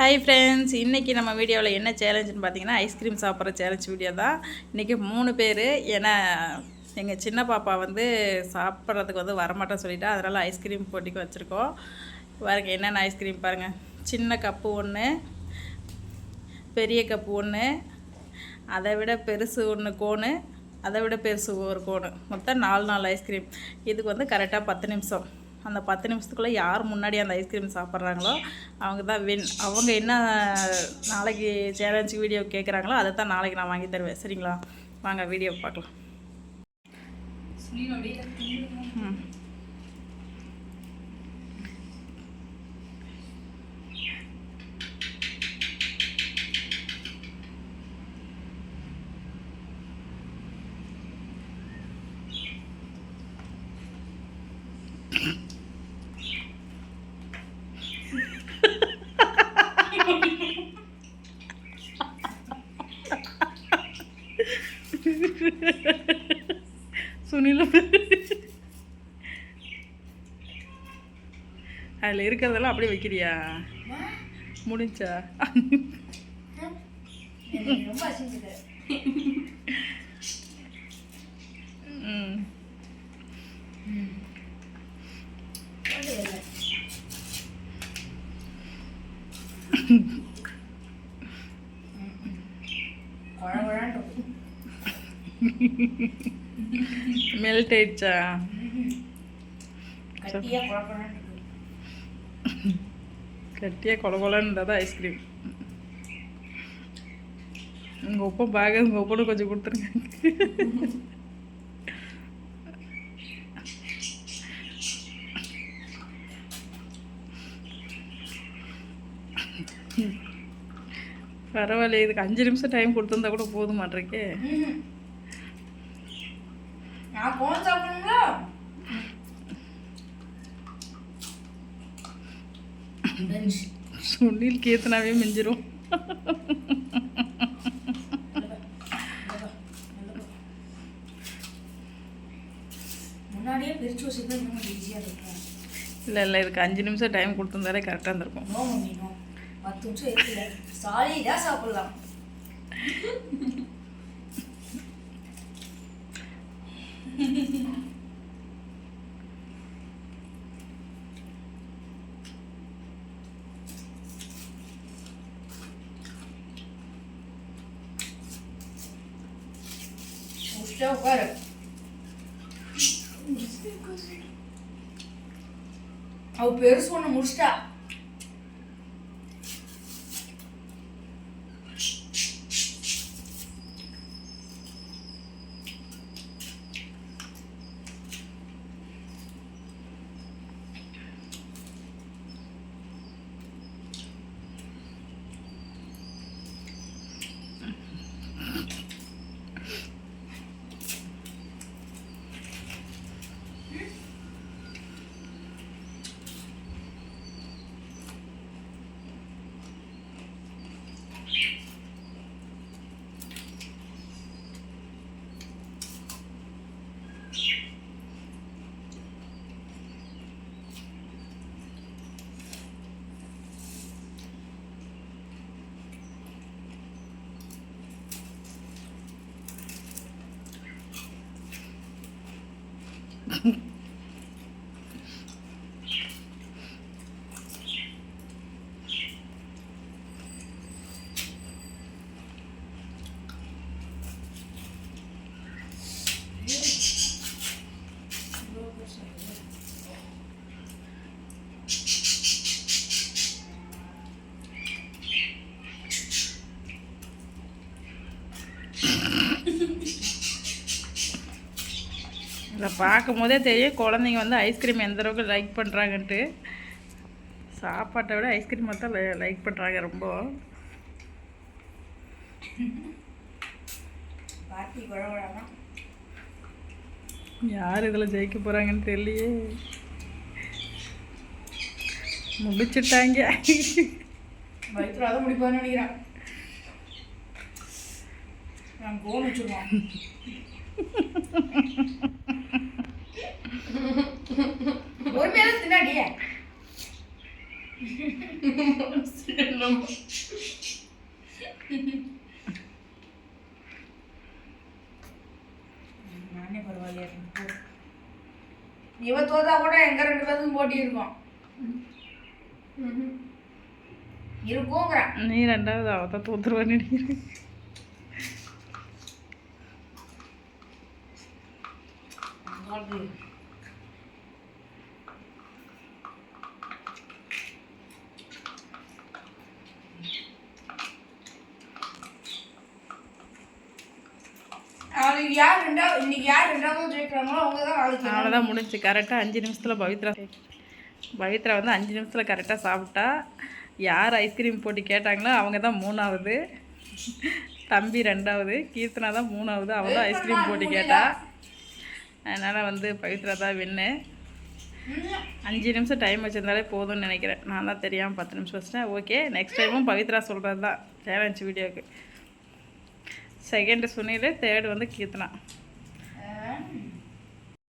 Hi friends இன்றைக்கி நம்ம வீடியோவில் என்ன சேலஞ்சுன்னு பார்த்தீங்கன்னா ஐஸ்கிரீம் சாப்பிட்ற சேலஞ்ச் வீடியோ தான். இன்றைக்கி மூணு பேர் ஏன்னா எங்கள் சின்ன பாப்பா வந்து சாப்பிட்றதுக்கு வந்து வரமாட்டேன் சொல்லிட்டா. அதனால் ஐஸ்கிரீம் போட்டிக்கு வச்சுருக்கோம். பாருங்க என்னென்ன ஐஸ்கிரீம் பாருங்கள் சின்ன கப்பு ஒன்று பெரிய கப்பு ஒன்று அதை விட பெருசு ஒன்று கோனு அதை விட பெருசு ஒரு கோனு மொத்தம் நாலு நாலு ஐஸ்கிரீம் இதுக்கு வந்து கரெக்டாக பத்து நிமிஷம். அந்த பத்து நிமிஷத்துக்குள்ளே யார் முன்னாடி அந்த ஐஸ்கிரீம் சாப்பிட்றாங்களோ அவங்க தான் வின் அவங்க என்ன நாளைக்கு சேலஞ்சு வீடியோ கேட்குறாங்களோ அதை தான் நாளைக்கு நான் வாங்கி தருவேன். சரிங்களா? வாங்க வீடியோ பார்க்கலாம். ம். அதில் இருக்கிறதெல்லாம் அப்படியே வைக்கிறியா முடிஞ்சா ரொம்ப அசிங்குது கட்டியாக கொல கொலன்னு தான் ஐஸ்கிரீம் உங்கள் உப்பை பேக உங்கள் உப்பனு கொஞ்சம் கொடுத்துருங்க. பரவாயில்ல இதுக்கு அஞ்சு நிமிஷம் டைம் கொடுத்துருந்தா கூட போதும் மாட்டிருக்கே நான் போன் சாப்பிடணுங்களா சுனில் கீர்த்தனாவே மிஞ்சிரும். நல்லதா, நல்லதா, நல்லதா. முன்னாடியே பிரிச்சு வச்சுருந்தா இன்னும் ஈஸியாக இருக்கும். இல்லை இல்லை இதுக்கு அஞ்சு நிமிஷம் டைம் கொடுத்துருந்தாலே கரெக்டாக இருந்திருக்கும். நோ மம்மி நோ பத்து நிமிஷம் இருக்குல்ல சாலிடாக சாப்பிடலாம். முடிச்சிட்டா உட்காரு அவ பெருசு ஒன்று முடிச்சிட்டா. 嗯。இதை பார்க்கும் போதே தெரியும் குழந்தைங்க வந்து ஐஸ்கிரீம் எந்த அளவுக்கு லைக் பண்ணுறாங்கன்ட்டு சாப்பாட்டை விட ஐஸ்கிரீம் தான் லைக் பண்ணுறாங்க ரொம்ப. யார் இதில் ஜெயிக்க போகிறாங்கன்னு தெரியலையே. முடிச்சிட்டாங்க. நினைக்கிறேன். நான் கோன் மேல தின்னாடியே நானே பரவாயில்லையா இவ தோத்தா கூட எங்க ரெண்டு பேருக்கும் போட்டி இருக்கும். இருக்குங்கிறேன் நீ ரெண்டாவது அவள் தான் தோத்துருவான்னு நினைக்கிறேன். நாளைக்கு யார் ரெண்டாவது இன்னைக்கு யார் ரெண்டாவது ஜெயிக்கிறாங்களோ அவங்க தான் நாளைக்கு அவ்வளோதான் முடிஞ்சு. கரெக்டாக அஞ்சு நிமிஷத்தில் பவித்ரா. பவித்ரா வந்து அஞ்சு நிமிஷத்தில் கரெக்டாக சாப்பிட்டா. யார் ஐஸ்கிரீம் போட்டு கேட்டாங்களோ அவங்க தான் மூணாவது. தம்பி ரெண்டாவது. கீர்த்தனா தான் மூணாவது. அவள் தான் ஐஸ்கிரீம் போட்டு கேட்டா. அதனால் வந்து பவித்ரா தான் வின்னு அஞ்சு நிமிஷம் டைம் வச்சிருந்தாலே போதும்னு நினைக்கிறேன். நான் தான் தெரியாமல் பத்து நிமிஷம் வச்சிட்டேன். ஓகே நெக்ஸ்ட் டைமும் பவித்ரா சொல்கிறது தான் சேலஞ்ச் வீடியோக்கு செகண்டு சுனில் தேர்டு வந்து கீர்த்தனா.